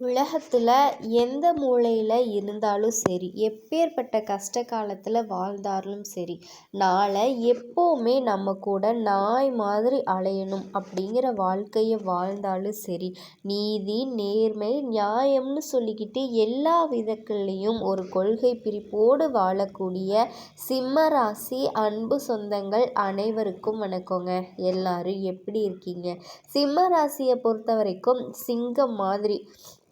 உலகத்தில் எந்த மூலையில் இருந்தாலும் சரி எப்பேற்பட்ட கஷ்ட காலத்தில் வாழ்ந்தாலும் சரி நாளை எப்போவுமே நம்ம கூட நாய் மாதிரி அலையணும் அப்படிங்கிற வாழ்க்கையை வாழ்ந்தாலும் சரி நீதி நேர்மை நியாயம்னு சொல்லிக்கிட்டு எல்லா விதங்கள்லேயும் ஒரு கொள்கை பிரிப்போடு வாழக்கூடிய சிம்ம ராசி அன்பு சொந்தங்கள் அனைவருக்கும் வணக்கங்க. எல்லாரும் எப்படி இருக்கீங்க? சிம்ம ராசியை பொறுத்த வரைக்கும் சிங்கம் மாதிரி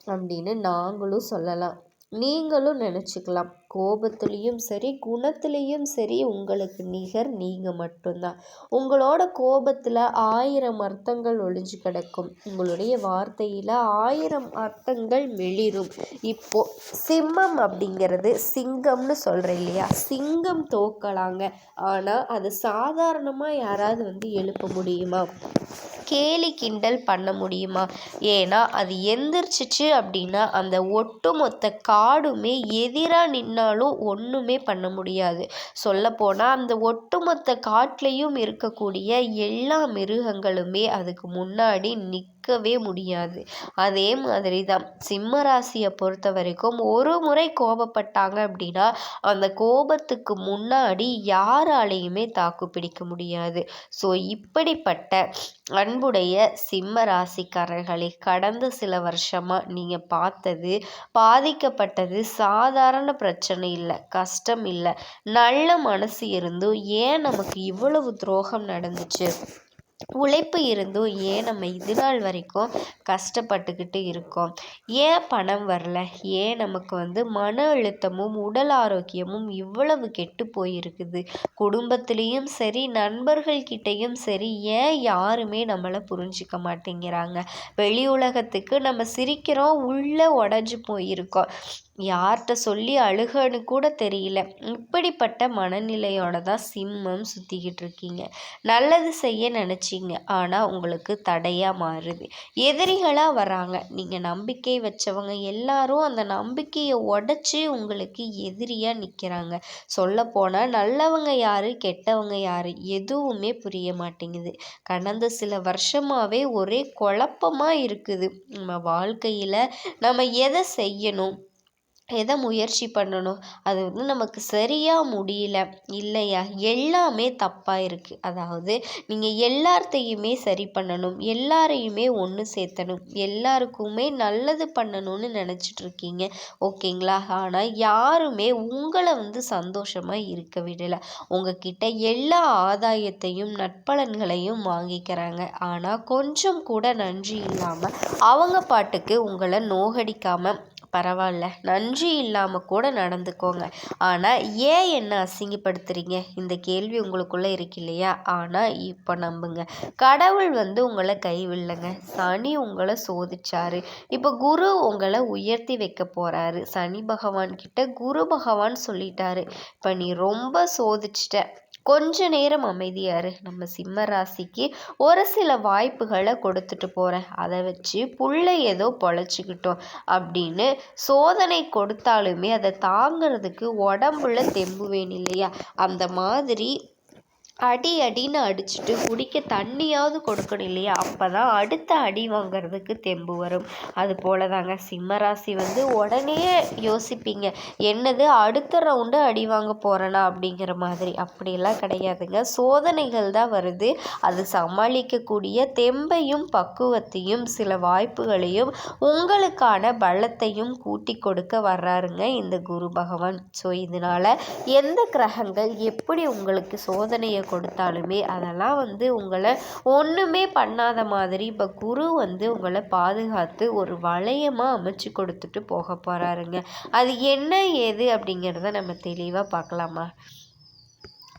அப்படின்னு நாங்களும் சொல்லலாம். நீங்களும் நினச்சிக்கலாம். கோபத்துலேயும் சரி குணத்துலேயும் சரி உங்களுக்கு நிகர் நீங்கள் மட்டும்தான். உங்களோட கோபத்தில் ஆயிரம் அர்த்தங்கள் ஒளிஞ்சு கிடக்கும். உங்களுடைய வார்த்தையில் ஆயிரம் அர்த்தங்கள் மெளிரும் இப்போ சிம்மம் அப்படிங்கிறது சிங்கம்னு சொல்கிறேன் இல்லையா? சிங்கம் தோக்கலாங்க. ஆனால் அது சாதாரணமாக யாராவது வந்து எழுப்ப முடியுமா? கேலி கிண்டல் பண்ண முடியுமா? ஏன்னா அது எந்திரிச்சிச்சு அப்படின்னா அந்த ஒட்டுமொத்த காடுமே எதிராக பண்ணாலும் ஒன்றுமே பண்ண முடியாது. சொல்லப்போனால் அந்த ஒட்டுமொத்த காட்டிலையும் இருக்கக்கூடிய எல்லா மிருகங்களுமே அதுக்கு முன்னாடி நிக் நிற்கவே முடியாது. அதே மாதிரி தான் சிம்ம ராசியை பொறுத்த வரைக்கும் ஒரு முறை கோபப்பட்டாங்க அப்படின்னா அந்த கோபத்துக்கு முன்னாடி யாராலையுமே தாக்கு பிடிக்க முடியாது. ஸோ இப்படிப்பட்ட அன்புடைய சிம்ம ராசிக்காரர்களை கடந்த சில வருஷமாக நீங்கள் பார்த்தது பாதிக்கப்பட்டது சாதாரண பிரச்சனை இல்லை கஷ்டம் இல்லை. நல்ல மனசு இருந்தும் ஏன் நமக்கு இவ்வளவு துரோகம் நடந்துச்சு? உழைப்பு இருந்தும் ஏன் நம்ம இது நாள் வரைக்கும் கஷ்டப்பட்டுக்கிட்டு இருக்கோம்? ஏன் பணம் வரல? ஏன் நமக்கு வந்து மன அழுத்தமும் உடல் ஆரோக்கியமும் இவ்வளவு கெட்டு போயிருக்குது? குடும்பத்துலேயும் சரி நண்பர்கள்கிட்டையும் சரி ஏன் யாருமே நம்மளை புரிஞ்சிக்க மாட்டேங்கிறாங்க? வெளி உலகத்துக்கு நம்ம சிரிக்கிறோம் உள்ளே உடஞ்சி போயிருக்கோம். யார்கிட்ட சொல்லி அழுகன்னு கூட தெரியல. இப்படிப்பட்ட மனநிலையோட தான் சிம்மம் சுற்றிக்கிட்டு இருக்கீங்க. நல்லது செய்ய நினச்சிங்க. ஆனால் உங்களுக்கு தடையாக மாறுது. எதிரிகளாக வராங்க. நீங்கள் நம்பிக்கை வச்சவங்க எல்லாரும் அந்த நம்பிக்கையை உடச்சி உங்களுக்கு எதிரியாக நிற்கிறாங்க சொல்லப்போனால் நல்லவங்க யார் கெட்டவங்க யார் எதுவுமே புரிய மாட்டேங்குது. கடந்த சில வருஷமாகவே ஒரே குழப்பமாக இருக்குது. நம்ம வாழ்க்கையில் நம்ம எதை செய்யணும்? எதை முயற்சி பண்ணணும்? அது வந்து நமக்கு சரியாக முடியல. இல்லையா? எல்லாமே தப்பாக இருக்குது அதாவது நீங்கள் எல்லாத்தையுமே சரி பண்ணணும். எல்லாரையுமே ஒன்று சேர்த்தணும். எல்லாருக்குமே நல்லது பண்ணணும்னு நினச்சிட்ருக்கீங்க ஓகேங்களா? ஆனால் யாருமே உங்களை வந்து சந்தோஷமாக இருக்க விடலை. உங்ககிட்ட எல்லா ஆதாயத்தையும் நட்பலன்களையும் வாங்கிக்கிறாங்க. ஆனால் கொஞ்சம் கூட நன்றி இல்லாமல் அவங்க பாட்டுக்கு உங்களை நோகடிக்காமல் பரவாயில்ல. நன்றி இல்லாமல் கூட நடந்துக்கோங்க. ஆனால் ஏன் என்ன அசிங்கப்படுத்துகிறீங்க இந்த கேள்வி உங்களுக்குள்ளே இருக்கு இல்லையா? ஆனால் இப்போ நம்புங்க. கடவுள் வந்து உங்களை கைவிடலைங்க. சனி உங்களை சோதிச்சாரு. இப்போ குரு உங்களை உயர்த்தி வைக்க போகிறாரு சனி பகவான் கிட்ட குரு பகவான் சொல்லிட்டாரு. இப்போ நீ ரொம்ப சோதிச்சிட்ட. கொஞ்ச நேரம் அமைதியாரு நம்ம சிம்ம ராசிக்கு ஒரு சில வாய்ப்புகளை கொடுத்துட்டு போகிறேன் அதை வச்சு புள்ள ஏதோ பொழைச்சிக்கிட்டோம் அப்படின்னு சோதனை கொடுத்தாலுமே அதை தாங்கிறதுக்கு உடம்புல தெம்பு வேணும் இல்லையா? அந்த மாதிரி அடி அடின்னு அடிச்சுட்டு குடிக்க தண்ணியாவது கொடுக்கணும் இல்லையா? அப்போ தான் அடுத்த அடி வாங்கிறதுக்கு தெம்பு வரும். அது போல் தாங்க சிம்மராசி வந்து உடனே யோசிப்பீங்க. என்னது அடுத்த ரவுண்டு அடி வாங்க போகிறேனா அப்படிங்கிற மாதிரி. அப்படிலாம் கிடையாதுங்க. சோதனைகள் தான் வருது. அது சமாளிக்கக்கூடிய தெம்பையும் பக்குவத்தையும் சில வாய்ப்புகளையும் உங்களுக்கான பலத்தையும் கூட்டி கொடுக்க வர்றாருங்க இந்த குரு பகவான். ஸோ இதனால் எந்த கிரகங்கள் எப்படி உங்களுக்கு சோதனையை கொடுத்தாலுமே அதெல்லாம் வந்து உங்களை ஒன்றுமே பண்ணாத மாதிரி இப்போ குரு வந்து உங்களை பாதுகாத்து ஒரு வளையமாக அமைச்சு கொடுத்துட்டு போக போகிறாருங்க அது என்ன ஏது அப்படிங்கிறத நம்ம தெளிவாக பார்க்கலாமா?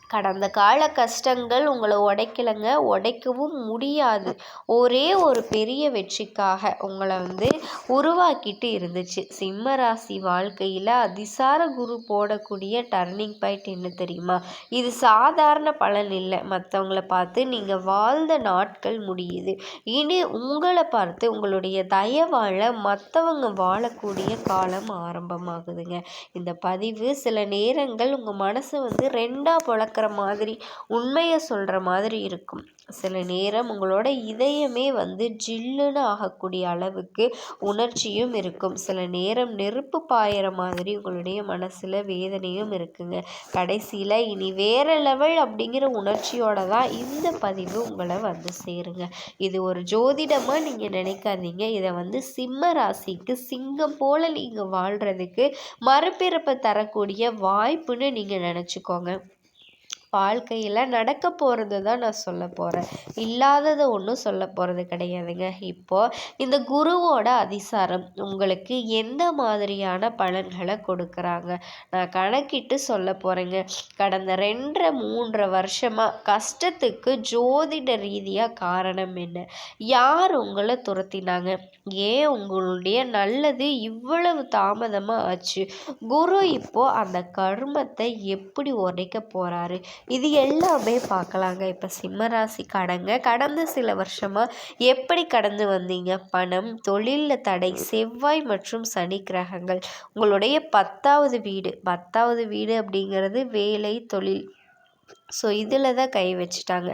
கடந்த கால கஷ்டங்கள் உங்களை உடைக்கலைங்க உடைக்கவும் முடியாது. ஒரே ஒரு பெரிய வெற்றிக்காக உங்களை வந்து உருவாக்கிட்டு இருந்துச்சு. சிம்ம ராசி வாழ்க்கையில் அதிசார குரு போடக்கூடிய டர்னிங் பாயிண்ட் என்ன தெரியுமா? இது சாதாரண பலன் இல்லை. மற்றவங்கள பார்த்து நீங்கள் வாழ்ந்த நாட்கள் முடியுது. இனி உங்களை பார்த்து உங்களுடைய தயவாழ மற்றவங்க வாழக்கூடிய காலம் ஆரம்பமாகுதுங்க. இந்த பதிவு சில நேரங்கள் உங்கள் மனசை வந்து ரெண்டாக புழக்க நடக்கிற மாதிரி உண்மையை சொல்கிற மாதிரி இருக்கும். சில நேரம் உங்களோட இதயமே வந்து ஜில்லுன்னு ஆகக்கூடிய அளவுக்கு உணர்ச்சியும் இருக்கும். சில நேரம் நெருப்பு பாயிற மாதிரி உங்களுடைய மனசில் வேதனையும் இருக்குங்க. கடைசியில் இனி வேறு லெவல் அப்படிங்கிற உணர்ச்சியோட தான் இந்த பதிவு உங்களை வந்து சேருங்க. இது ஒரு ஜோதிடமாக நீங்கள் நினைக்காதீங்க. இதை வந்து சிம்ம ராசிக்கு சிங்கம் போல் நீங்கள் வாழ்கிறதுக்கு மறுபிறப்பை தரக்கூடிய வாய்ப்புன்னு நீங்கள் நினச்சிக்கோங்க. வாழ்க்கையில் நடக்க போகிறது தான் நான் சொல்ல போகிறேன் இல்லாததை ஒன்றும் சொல்ல போகிறது கிடையாதுங்க. இப்போது இந்த குருவோட அதிசாரம் உங்களுக்கு எந்த மாதிரியான பலன்களை கொடுக்குறாங்க? நான் கணக்கிட்டு சொல்ல போகிறேங்க கடந்த ரெண்டரை மூன்றரை வருஷமாக கஷ்டத்துக்கு ஜோதிட ரீதியாக காரணம் என்ன? யார் உங்களை துரத்தினாங்க? ஏன் உங்களுடைய நல்லது இவ்வளவு தாமதமாக ஆச்சு? குரு இப்போது அந்த கர்மத்தை எப்படி உடைக்க போகிறாரு இது எல்லாமே பார்க்கலாங்க. இப்போ சிம்மராசி கடங்க. கடந்த சில வருஷமாக எப்படி கடந்து வந்தீங்க? பணம் தொழிலில் தடை செவ்வாய் மற்றும் சனி கிரகங்கள். உங்களுடைய பத்தாவது வீடு. பத்தாவது வீடு அப்படிங்கிறது வேலை தொழில். ஸோ இதில் தான் கை வச்சுட்டாங்க.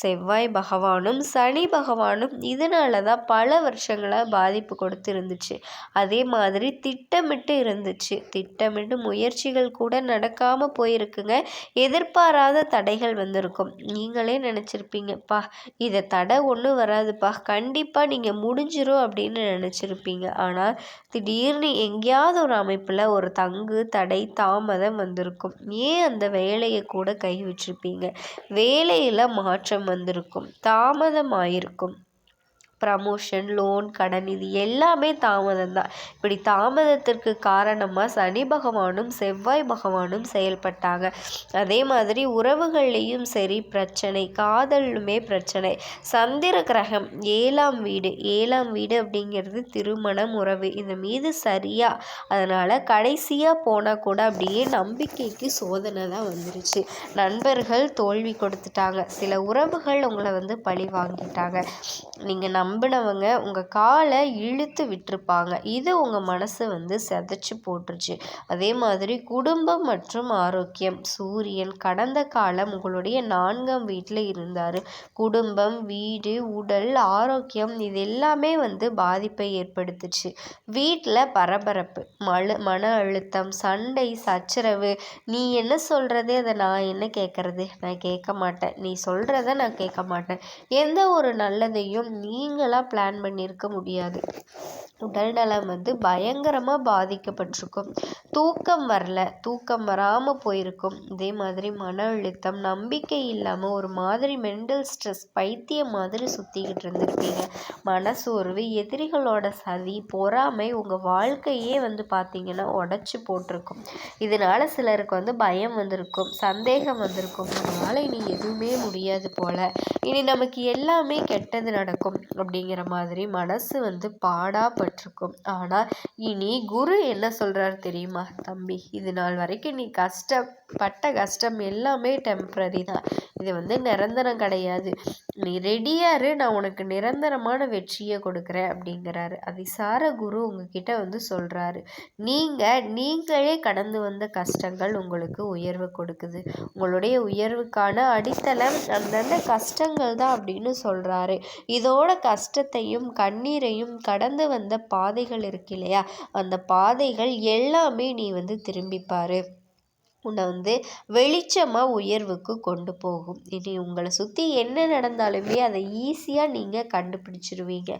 செவ்வாய் பகவானும் சனி பகவானும் இதனால தான் பல வருஷங்களாக பாதிப்பு கொடுத்து இருந்துச்சு அதே மாதிரி திட்டமிட்டு இருந்துச்சு. திட்டமிட்டு முயற்சிகள் கூட நடக்காமல் போயிருக்குங்க. எதிர்பாராத தடைகள் வந்திருக்கும். நீங்களே நினச்சிருப்பீங்கப்பா இதை தடை ஒன்றும் வராதுப்பா. கண்டிப்பாக நீங்கள் முடிஞ்சிரும் அப்படின்னு நினச்சிருப்பீங்க. ஆனால் திடீர்னு எங்கேயாவது ஒரு அமைப்பில் ஒரு தங்கு தடை தாமதம் வந்திருக்கும். ஏன் அந்த வேலையை கூட கை வச்சிருப்பீங்க? வேலையில் மாற்றம் வந்திருக்கும் தாமதமாயிருக்கும். ப்ரமோஷன் லோன் கடன் இது எல்லாமே தாமதம் தான். இப்படி தாமதத்திற்கு காரணமாக சனி பகவானும் செவ்வாய் பகவானும் செயல்பட்டாங்க. அதே மாதிரி உறவுகள்லேயும் சரி பிரச்சனை காதலுமே பிரச்சனை. சந்திர கிரகம் ஏழாம் வீடு. ஏழாம் வீடு அப்படிங்கிறது திருமணம் உறவு. இந்த மீது சரியா? அதனால் கடைசியாக போனால் கூட அப்படியே நம்பிக்கைக்கு சோதனை தான் வந்துருச்சு. நண்பர்கள் தோல்வி கொடுத்துட்டாங்க. சில உறவுகள் உங்களை வந்து பழி வாங்கிட்டாங்க. நீங்கள் நம் நம்பினவங்க உங்கள் காலை இழுத்து விட்டுருப்பாங்க. இது உங்கள் மனசை வந்து செதைச்சி போட்டுருச்சு. அதே மாதிரி குடும்பம் மற்றும் ஆரோக்கியம். சூரியன் கடந்த காலம் உங்களுடைய நான்காம் வீட்டில் இருந்தார். குடும்பம் வீடு உடல் ஆரோக்கியம் இது எல்லாமே வந்து பாதிப்பை ஏற்படுத்துச்சு. வீட்டில் பரபரப்பு மழு மன அழுத்தம் சண்டை சச்சரவு. நீ என்ன சொல்கிறது அதை நான் என்ன கேட்குறது நான் கேட்க மாட்டேன். நீ சொல்கிறத நான் கேட்க மாட்டேன். எந்த ஒரு நல்லதையும் நீங்கள் நீங்களாக பிளான் பண்ணியிருக்க முடியாது. உடல் நலம் வந்து பயங்கரமாக பாதிக்கப்பட்டிருக்கும். தூக்கம் வரல. தூக்கம் வராமல் போயிருக்கும். இதே மாதிரி மன அழுத்தம் நம்பிக்கை இல்லாமல் ஒரு மாதிரி மென்டல் ஸ்ட்ரெஸ் பைத்தியம் மாதிரி சுற்றிக்கிட்டு இருந்திருப்பீங்க. மனசோர்வு எதிரிகளோட சதி பொறாமை உங்கள் வாழ்க்கையே வந்து பார்த்தீங்கன்னா உடச்சி போட்டிருக்கும். இதனால் சிலருக்கு வந்து பயம் வந்திருக்கும் சந்தேகம் வந்திருக்கும். நம்மளால் இனி எதுவுமே முடியாது போல். இனி நமக்கு எல்லாமே கெட்டது நடக்கும். அப்படிங்கிற மாதிரி மனசு வந்து பாடாப்பட்டிருக்கும் ஆனால் இனி குரு என்ன சொல்கிறார் தெரியுமா? தம்பி இது நாள் வரைக்கும் நீ கஷ்டப்பட்ட கஷ்டம் எல்லாமே டெம்ப்ரரி தான். இது வந்து நிரந்தரம் கிடையாது. நீ ரெடியாரு நான் உனக்கு நிரந்தரமான வெற்றியை கொடுக்குறேன் அப்படிங்கிறாரு. அதிசார குரு உங்ககிட்ட வந்து சொல்கிறாரு நீங்கள் நீங்களே கடந்து வந்த கஷ்டங்கள் உங்களுக்கு உயர்வு கொடுக்குது. உங்களுடைய உயர்வுக்கான அடித்தளம் அந்தந்த கஷ்டங்கள் தான் அப்படின்னு சொல்கிறாரு இதோட கஷ்டத்தையும் கண்ணீரையும் கடந்து வந்த பாதைகள் இருக்கு இல்லையா? அந்த பாதைகள் எல்லாமே நீ வந்து திரும்பிப்பார். வந்து வெளிச்சமாக உயர்வுக்கு கொண்டு போகும். இனி உங்களை சுற்றி என்ன நடந்தாலுமே அதை ஈஸியாக நீங்கள் கண்டுபிடிச்சிருவீங்க.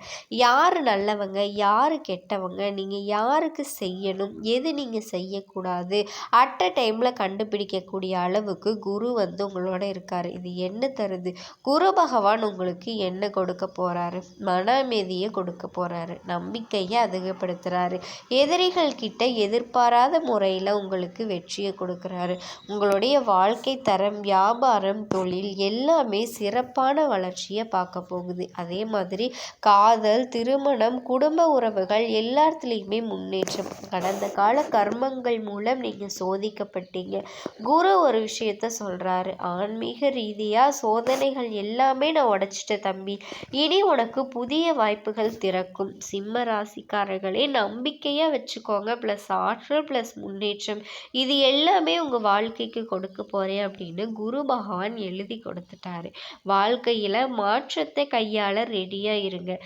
யார் நல்லவங்க யார் கெட்டவங்க நீங்கள் யாருக்கு செய்யணும் எது நீங்கள் செய்யக்கூடாது அட் அ டைமில் கண்டுபிடிக்கக்கூடிய அளவுக்கு குரு வந்து உங்களோட இருக்கார். இது என்ன தருது? குரு பகவான் உங்களுக்கு என்ன கொடுக்க போகிறாரு மன அமைதியை கொடுக்க போகிறாரு நம்பிக்கையை அதிகப்படுத்துகிறாரு எதிரிகள் கிட்ட எதிர்பாராத முறையில் உங்களுக்கு வெற்றியை கொடுக்குறாரு. சொல்கிறாரு உங்களுடைய வாழ்க்கை தரம் வியாபாரம் தொழில் எல்லாமே சிறப்பான வளர்ச்சியை பார்க்க போகுது. அதே மாதிரி காதல் திருமணம் குடும்ப உறவுகள் எல்லாத்துலேயுமே முன்னேற்றம். கடந்த கால கர்மங்கள் மூலம் நீங்கள் சோதிக்கப்பட்டீங்க. குரு ஒரு விஷயத்த சொல்கிறாரு ஆன்மீக ரீதியாக சோதனைகள் எல்லாமே நான் உடச்சிட்டேன் தம்பி. இனி உனக்கு புதிய வாய்ப்புகள் திறக்கும். சிம்ம ராசிக்காரர்களே நம்பிக்கையாக வச்சுக்கோங்க. ப்ளஸ் ஆற்றல் ப்ளஸ் முன்னேற்றம். இது எல்லாமே உங்கள் வாழ்க்கைக்கு கொடுக்க போகிறேன் அப்படின்னு குரு பகவான் எழுதி கொடுத்துட்டாரு. வாழ்க்கையில் மாற்றத்தை கையாள ரெடியாக இருங்க.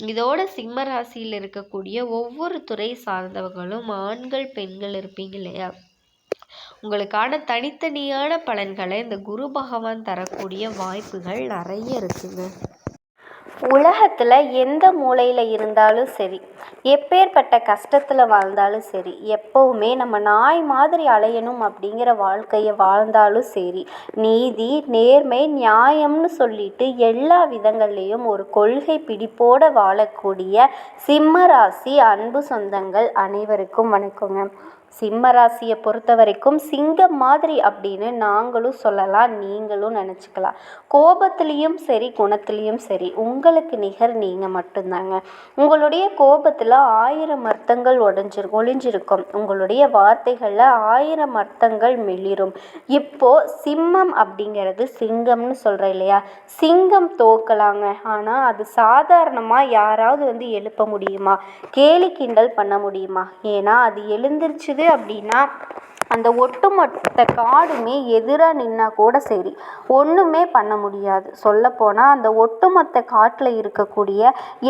இதோட சிம்ம ராசியில் இருக்கக்கூடிய ஒவ்வொரு துறை சார்ந்தவர்களும் ஆண்கள் பெண்கள் இருப்பீங்க இல்லையா? உங்களுக்கான தனித்தனியான பலன்களை இந்த குரு பகவான் தரக்கூடிய வாய்ப்புகள் நிறைய இருக்குங்க. உலகத்தில் எந்த மூலையில் இருந்தாலும் சரி எப்பேற்பட்ட கஷ்டத்தில் வாழ்ந்தாலும் சரி எப்போவுமே நம்ம நாய் மாதிரி அலையணும் அப்படிங்கிற வாழ்க்கையை வாழ்ந்தாலும் சரி நீதி நேர்மை நியாயம்னு சொல்லிட்டு எல்லா விதங்கள்லேயும் ஒரு கொள்கை பிடிப்போடு வாழக்கூடிய சிம்ம ராசி அன்பு சொந்தங்கள் அனைவருக்கும் வணக்கங்க. சிம்ம ராசியை பொறுத்த வரைக்கும் சிங்கம் மாதிரி அப்படின்னு நாங்களும் சொல்லலாம் நீங்களும் நினச்சிக்கலாம். கோபத்துலேயும் சரி குணத்துலேயும் சரி உங்களுக்கு நிகர் நீங்கள் மட்டும்தாங்க. உங்களுடைய கோபத்தில் ஆயிரம் அர்த்தங்கள் உடஞ்சி ஒளிஞ்சிருக்கும். உங்களுடைய வார்த்தைகளில் ஆயிரம் அர்த்தங்கள் மெளிரும். இப்போது சிம்மம் அப்படிங்கிறது சிங்கம்னு சொல்கிறேன் இல்லையா? சிங்கம் தோக்கலாங்க. ஆனால் அது சாதாரணமாக யாராவது வந்து எழுப்ப முடியுமா? கேலி கிண்டல் பண்ண முடியுமா? ஏன்னா அது எழுந்திருச்சுது அப்படின்னா அந்த ஒட்டுமொத்த காடுமே எதிராக நின்னா கூட சரி. ஒன்றுமே பண்ண முடியாது. சொல்லப்போனால் அந்த ஒட்டுமொத்த காட்டில் இருக்கக்கூடிய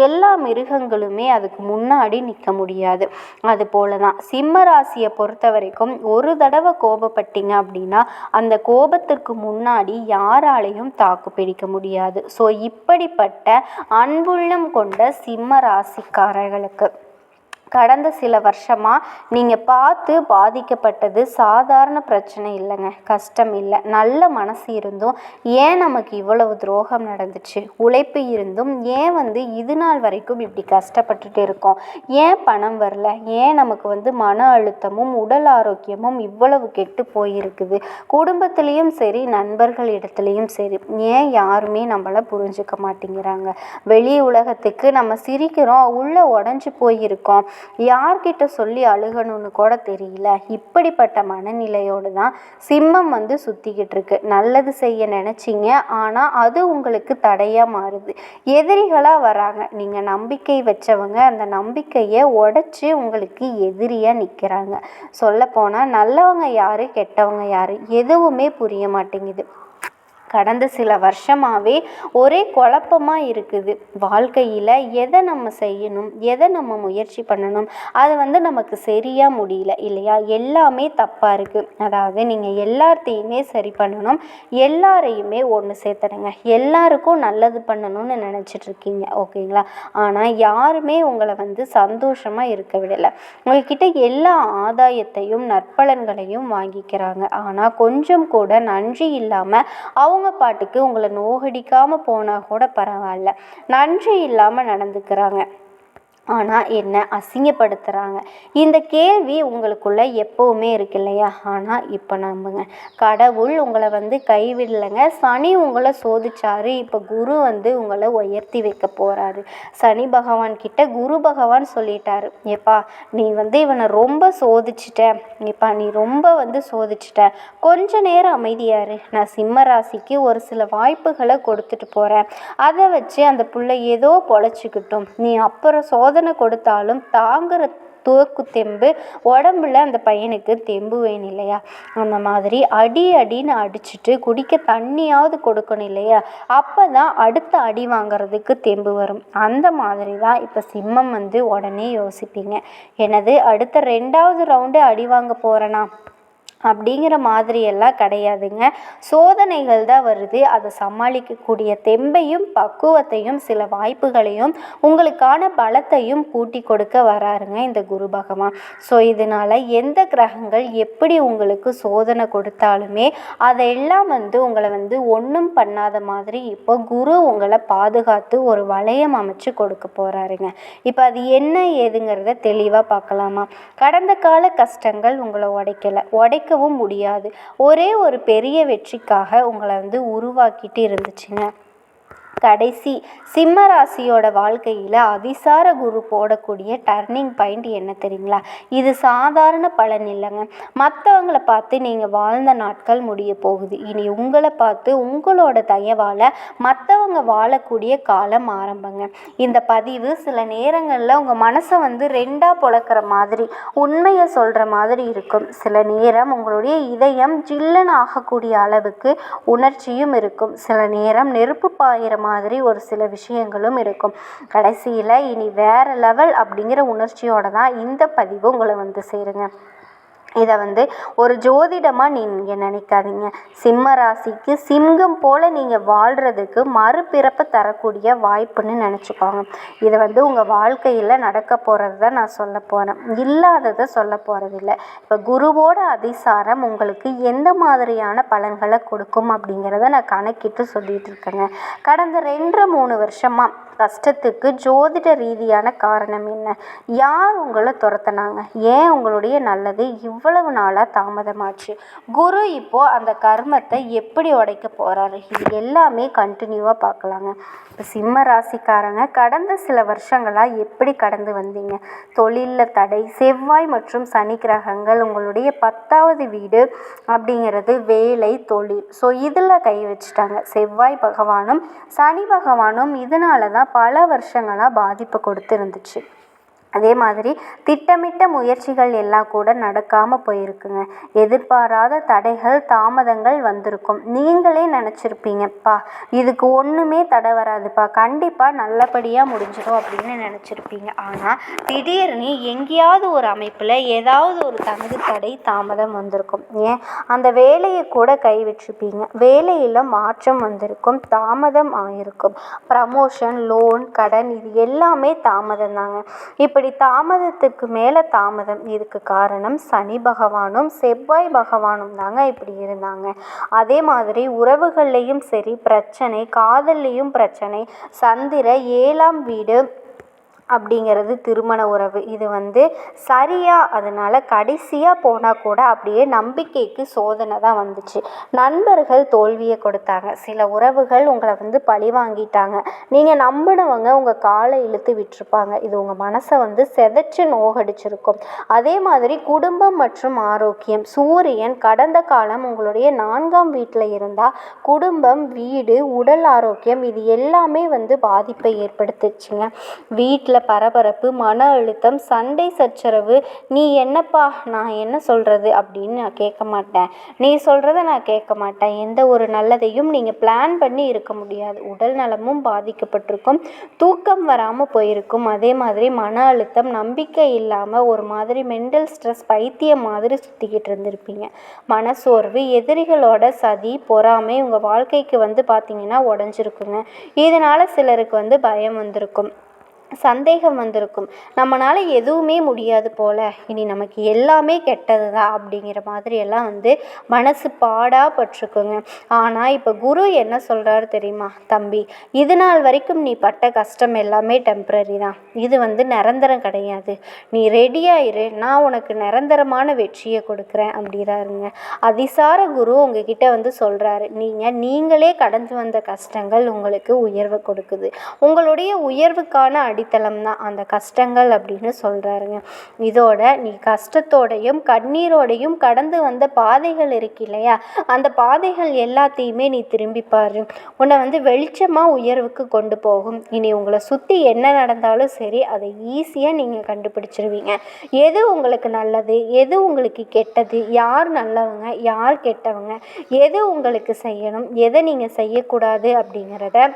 எல்லா மிருகங்களுமே அதுக்கு முன்னாடி நிற்க முடியாது. அது போல தான் சிம்ம ராசியை பொறுத்த வரைக்கும் ஒரு தடவை கோபப்பட்டீங்க அப்படின்னா அந்த கோபத்திற்கு முன்னாடி யாராலையும் தாக்கு பிடிக்க முடியாது. ஸோ இப்படிப்பட்ட அன்புள்ளம் கொண்ட சிம்ம ராசிக்காரர்களுக்கு. கடந்த சில வருஷமாக நீங்கள் பார்த்து பாதிக்கப்பட்டது சாதாரண பிரச்சனை இல்லைங்க. கஷ்டம் இல்லை. நல்ல மனசு இருந்தும் ஏன் நமக்கு இவ்வளவு துரோகம் நடந்துச்சு? உழைப்பு இருந்தும் ஏன் வந்து இது நாள் வரைக்கும் இப்படி கஷ்டப்பட்டுட்டு இருக்கோம்? ஏன் பணம் வரல? ஏன் நமக்கு வந்து மன அழுத்தமும் உடல் ஆரோக்கியமும் இவ்வளவு கெட்டு போயிருக்குது? குடும்பத்துலேயும் சரி நண்பர்கள் இடத்துலையும் சரி ஏன் யாருமே நம்மளை புரிஞ்சுக்க மாட்டேங்கிறாங்க? வெளி உலகத்துக்கு நம்ம சிரிக்கிறோம் உள்ளே உடஞ்சி போயிருக்கோம். யார்கிட்ட சொல்லி அழுகணும்னு கூட தெரியல. இப்படிப்பட்ட மனநிலையோடு தான் சிம்மம் வந்து சுற்றிக்கிட்டு இருக்கு. நல்லது செய்ய நினச்சிங்க. ஆனால் அது உங்களுக்கு தடையாக மாறுது. எதிரிகளாக வராங்க. நீங்கள் நம்பிக்கை வச்சவங்க அந்த நம்பிக்கையை உடச்சி உங்களுக்கு எதிரியாக நிற்கிறாங்க சொல்லப்போனால் நல்லவங்க யார் கெட்டவங்க யார்? எதுவுமே புரிய மாட்டேங்குது. கடந்த சில வருஷமாகவே ஒரே குழப்பமாக இருக்குது. வாழ்க்கையில் எதை நம்ம செய்யணும் எதை நம்ம முயற்சி பண்ணணும் அது வந்து நமக்கு சரியாக முடியல இல்லையா? எல்லாமே தப்பாக இருக்குது அதாவது நீங்கள் எல்லாத்தையுமே சரி பண்ணணும் எல்லாரையுமே ஒன்று சேர்த்துடுங்க. எல்லாருக்கும் நல்லது பண்ணணும்னு நினச்சிட்ருக்கீங்க ஓகேங்களா? ஆனால் யாருமே உங்களை வந்து சந்தோஷமாக இருக்க விடலை. உங்கள்கிட்ட எல்லா ஆதாயத்தையும் நற்பலன்களையும் வாங்கிக்கிறாங்க. ஆனால் கொஞ்சம் கூட நன்றி இல்லாமல் அவங்க அவங்க பாட்டுக்கு உங்களை நோகடிக்காமல் போனால் கூட பரவாயில்ல. நன்றி இல்லாமல் நடந்துக்கிறாங்க. ஆனால் என்ன அசிங்கப்படுத்துகிறாங்க இந்த கேள்வி உங்களுக்குள்ளே எப்போவுமே இருக்கு இல்லையா? ஆனால் இப்போ நம்புங்க. கடவுள் உங்களை வந்து கைவிடலைங்க. சனி உங்களை சோதிச்சாரு. இப்போ குரு வந்து உங்களை உயர்த்தி வைக்க போகிறாரு சனி பகவான் கிட்ட குரு பகவான் சொல்லிட்டாரு. ஏப்பா நீ வந்து இவனை ரொம்ப சோதிச்சிட்ட. ஏப்பா நீ ரொம்ப வந்து சோதிச்சிட்ட. கொஞ்ச நேரம் அமைதியாரு. நான் சிம்ம ராசிக்கு ஒரு சில வாய்ப்புகளை கொடுத்துட்டு போகிறேன் அதை வச்சு அந்த பிள்ளை ஏதோ பொழைச்சிக்கிட்டும். நீ அப்புறம் சோத சோதனை கொடுத்தாலும் தாங்குற தூக்கு தெம்பு உடம்புல அந்த பையனுக்கு தெம்பு வேணும் இல்லையா? அந்த மாதிரி அடி அடின்னு அடிச்சுட்டு குடிக்க தண்ணியாவது கொடுக்கணும் இல்லையா? அப்போ தான் அடுத்த அடி வாங்குறதுக்கு தெம்பு வரும். அந்த மாதிரி தான் இப்போ சிம்மம் வந்து உடனே யோசிப்பீங்க. எனது அடுத்த ரெண்டாவது ரவுண்டு அடி வாங்க போகிறேனா அப்படிங்கிற மாதிரியெல்லாம் கிடையாதுங்க. சோதனைகள் தான் வருது. அதை சமாளிக்கக்கூடிய தெம்பையும் பக்குவத்தையும் சில வாய்ப்புகளையும் உங்களுக்கான பலத்தையும் கூட்டி கொடுக்க வராருங்க இந்த குரு பகவான். ஸோ இதனால் எந்த கிரகங்கள் எப்படி உங்களுக்கு சோதனை கொடுத்தாலுமே அதையெல்லாம் வந்து உங்களை வந்து ஒன்றும் பண்ணாத மாதிரி இப்போ குரு உங்களை பாதுகாத்து ஒரு வளையம் அமைச்சு கொடுக்க போகிறாருங்க இப்போ அது என்ன ஏதுங்கிறத தெளிவாக பார்க்கலாமா? கடந்த கால கஷ்டங்கள் உங்களை உடைக்கலை. உடைக்க நினைக்கவும் முடியாது. ஒரே ஒரு பெரிய வெற்றிக்காக உங்களை வந்து உருவாக்கிட்டு இருந்துச்சுங்க. கடைசி. சிம்ம ராசியோட வாழ்க்கையில் அதிசார குரு போடக்கூடிய டர்னிங் பாயிண்ட் என்ன தெரியுங்களா? இது சாதாரண பலன் இல்லைங்க. மற்றவங்கள பார்த்து நீங்கள் வாழ்ந்த நாட்கள் முடிய போகுது. இனி உங்களை பார்த்து உங்களோட தயவால் மற்றவங்க வாழக்கூடிய காலம் ஆரம்பங்க. இந்த பதிவு சில நேரங்களில் உங்கள் மனசை வந்து ரெண்டாக பொழக்கிற மாதிரி உண்மையை சொல்கிற மாதிரி இருக்கும். சில நேரம் உங்களுடைய இதயம் ஜில்லுன்னு ஆகக்கூடிய அளவுக்கு உணர்ச்சியும் இருக்கும். சில நேரம் நெருப்பு பாயிற மாதிரி ஒரு சில விஷயங்களும் இருக்கும். கடைசியில் இனி வேறு லெவல் அப்படிங்கிற உணர்ச்சியோட தான் இந்த பதிவு உங்களை வந்து சேருங்க. இதை வந்து ஒரு ஜோதிடமாக நீங்கள் நினைக்காதீங்க. சிம்ம ராசிக்கு சிங்கம் போல் நீங்கள் வாழ்கிறதுக்கு மறுபிறப்பு தரக்கூடிய வாய்ப்புன்னு நினச்சிக்கோங்க. இதை வந்து உங்கள் வாழ்க்கையில் நடக்க போகிறது தான் நான் சொல்ல போகிறேன் இல்லாததை சொல்ல போகிறதில்ல இப்போ குருவோட அதிசாரம் உங்களுக்கு எந்த மாதிரியான பலன்களை கொடுக்கும் அப்படிங்கிறத நான் கணக்கிட்டு சொல்லிகிட்டு இருக்கேங்க. கடந்த ரெண்டு மூணு வருஷமாக கஷ்டத்துக்கு ஜோதிட ரீதியான காரணம் என்ன? யார் உங்களை துரத்துனாங்க? ஏன் உங்களுடைய நல்லது இவ்வளவு நாளாக தாமதமாச்சு? குரு இப்போது அந்த கர்மத்தை எப்படி உடைக்க போகிறாரு இது எல்லாமே கண்டினியூவாக பார்க்கலாங்க. இப்போ சிம்ம ராசிக்காரங்க கடந்த சில வருஷங்களாக எப்படி கடந்து வந்தீங்க? தொழிலில் தடை செவ்வாய் மற்றும் சனி கிரகங்கள் உங்களுடைய பத்தாவது வீடு அப்படிங்கிறது வேலை தொழில். ஸோ இதில் கை வச்சுட்டாங்க. செவ்வாய் பகவானும் சனி பகவானும் இதனால தான் பல வருஷங்களாக பாதிப்பு கொடுத்துருந்துச்சு. அதே மாதிரி திட்டமிட்ட முயற்சிகள் எல்லாம் கூட நடக்காமல் போயிருக்குங்க. எதிர்பாராத தடைகள் தாமதங்கள் வந்திருக்கும். நீங்களே நினச்சிருப்பீங்கப்பா இதுக்கு ஒன்றுமே தடை வராதுப்பா. கண்டிப்பாக நல்லபடியாக முடிஞ்சிடும் அப்படின்னு நினச்சிருப்பீங்க. ஆனால் திடீர்னு எங்கேயாவது ஒரு அமைப்பில் ஏதாவது ஒரு தகுதி தடை தாமதம் வந்திருக்கும். ஏன்? அந்த வேலையை கூட கைவிட்டிருப்பீங்க. வேலையில் மாற்றம் வந்திருக்கும். தாமதம் ஆயிருக்கும். ப்ரமோஷன் லோன் கடன் இது எல்லாமே தாமதம் தாங்க. இப்படி தாமதத்துக்கு மேலே தாமதம். இதுக்கு காரணம் சனி பகவானும் செவ்வாய் பகவானும் தாங்க இப்படி இருந்தாங்க. அதே மாதிரி உறவுகள்லேயும் சரி பிரச்சனை காதல்லையும் பிரச்சனை சந்திர ஏழாம் வீடு அப்படிங்கிறது திருமண உறவு. இது வந்து சரியாக அதனால் கடைசியாக போனால் கூட அப்படியே நம்பிக்கைக்கு சோதனை தான் வந்துச்சு. நண்பர்கள் தோல்வியை கொடுத்தாங்க. சில உறவுகள் உங்களை வந்து பழி வாங்கிட்டாங்க. நீங்கள் நம்பினவங்க உங்கள் காலை இழுத்து விட்டுருப்பாங்க. இது உங்கள் மனசை வந்து செதைச்சு நோகடிச்சிருக்கும். அதே மாதிரி குடும்பம் மற்றும் ஆரோக்கியம். சூரியன் கடந்த காலம் உங்களுடைய நான்காம் வீட்டில் இருந்தால் குடும்பம் வீடு உடல் ஆரோக்கியம் இது எல்லாமே வந்து பாதிப்பை ஏற்படுத்துச்சுங்க. வீட்டில் பரபரப்பு மன அழுத்தம் சண்டை சச்சரவு நீ என்னப்பா நான் என்ன சொல்கிறது அப்படின்னு நான் கேட்க மாட்டேன். நீ சொல்கிறத நான் கேட்க மாட்டேன். எந்த ஒரு நல்லதையும் நீங்கள் பிளான் பண்ணி இருக்க முடியாது. உடல் நலமும் பாதிக்கப்பட்டிருக்கும். தூக்கம் வராமல் போயிருக்கும். அதே மாதிரி மன அழுத்தம் நம்பிக்கை இல்லாமல் ஒரு மாதிரி மென்டல் ஸ்ட்ரெஸ் பைத்தியம் மாதிரி சுற்றிக்கிட்டு இருந்திருப்பீங்க. மனசோர்வு எதிரிகளோட சதி பொறாமை உங்கள் வாழ்க்கைக்கு வந்து பார்த்தீங்கன்னா உடஞ்சிருக்குங்க. இதனால் சிலருக்கு வந்து பயம் வந்திருக்கும். சந்தேகம் வந்திருக்கும். நம்மளால் எதுவுமே முடியாது போல். இனி நமக்கு எல்லாமே கெட்டது தான் அப்படிங்கிற மாதிரி எல்லாம் வந்து மனசு பாடாக பட்டிருக்குங்க. ஆனால் இப்போ குரு என்ன சொல்கிறாரு தெரியுமா? தம்பி இது நாள் வரைக்கும் நீ பட்ட கஷ்டம் எல்லாமே டெம்ப்ரரி தான். இது வந்து நிரந்தரம் கிடையாது. நீ ரெடியாயிரு நான் உனக்கு நிரந்தரமான வெற்றியை கொடுக்குறேன் அப்படிறாருங்க அதிசார குரு உங்ககிட்ட வந்து சொல்கிறாரு நீங்கள் நீங்களே கடந்து வந்த கஷ்டங்கள் உங்களுக்கு உயர்வை கொடுக்குது. உங்களுடைய உயர்வுக்கான அடித்தளம் தான் அந்த கஷ்டங்கள் அப்படின்னு சொல்கிறாருங்க இதோட நீ கஷ்டத்தோடையும் கண்ணீரோடையும் கடந்து வந்த பாதைகள் இருக்கு இல்லையா? அந்த பாதைகள் எல்லாத்தையுமே நீ திரும்பி பாரு. உன்னை வந்து வெளிச்சமாக உயர்வுக்கு கொண்டு போகும். இனி உங்களை சுற்றி என்ன நடந்தாலும் சரி அதை ஈஸியாக நீங்கள் கண்டுபிடிச்சிருவீங்க. எது உங்களுக்கு நல்லது? எது உங்களுக்கு கெட்டது? யார் நல்லவங்க? யார் கெட்டவங்க? எது உங்களுக்கு செய்யணும்? எதை நீங்கள் செய்யக்கூடாது அப்படிங்கிறத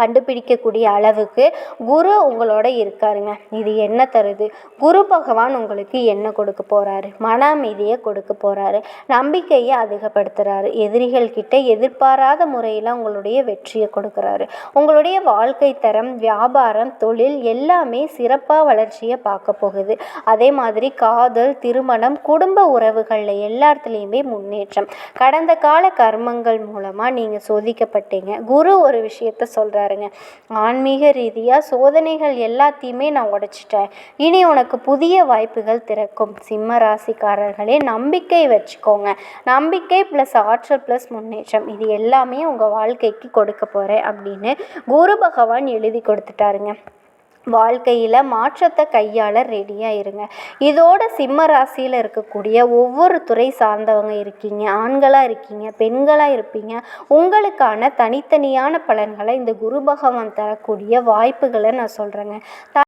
கண்டுபிடிக்கக்கூடிய அளவுக்கு குரு உங்களோட இருக்காருங்க. இது என்ன தருது? குரு பகவான் உங்களுக்கு என்ன கொடுக்க போகிறாரு மன அமைதியை கொடுக்க போகிறாரு நம்பிக்கையை அதிகப்படுத்துகிறாரு எதிரிகள் கிட்ட எதிர்பாராத முறையில் உங்களுடைய வெற்றியை கொடுக்குறாரு. உங்களுடைய வாழ்க்கை தரம் வியாபாரம் தொழில் எல்லாமே சிறப்பாக வளர்ச்சியை பார்க்க போகுது. அதே மாதிரி காதல் திருமணம் குடும்ப உறவுகளில் எல்லாத்துலேயுமே முன்னேற்றம். கடந்த கால கர்மங்கள் மூலமாக நீங்கள் சோதிக்கப்பட்டீங்க. குரு ஒரு விஷயத்த சொல்கிறார் சொல்கிறாருங்க ஆன்மீக ரீதியாக சோதனைகள் எல்லாத்தையுமே நான் உடைச்சிட்டேன். இனி உனக்கு புதிய வாய்ப்புகள் திறக்கும். சிம்ம ராசிக்காரர்களே நம்பிக்கை வச்சுக்கோங்க. நம்பிக்கை ப்ளஸ் ஆற்றல் ப்ளஸ் முன்னேற்றம். இது எல்லாமே உங்கள் வாழ்க்கைக்கு கொடுக்க போகிறேன் அப்படின்னு குரு பகவான் எழுதி கொடுத்துட்டாருங்க. வாழ்க்கையில் மாற்றத்தை கையாள ரெடியாக இருங்க. இதோட சிம்ம ராசியில் இருக்கக்கூடிய ஒவ்வொரு துறை சார்ந்தவங்க இருக்கீங்க. ஆண்களாக இருக்கீங்க பெண்களாக இருப்பீங்க. உங்களுக்கான தனித்தனியான பலன்களை இந்த குரு பகவான் தரக்கூடிய வாய்ப்புகளை நான் சொல்கிறேங்க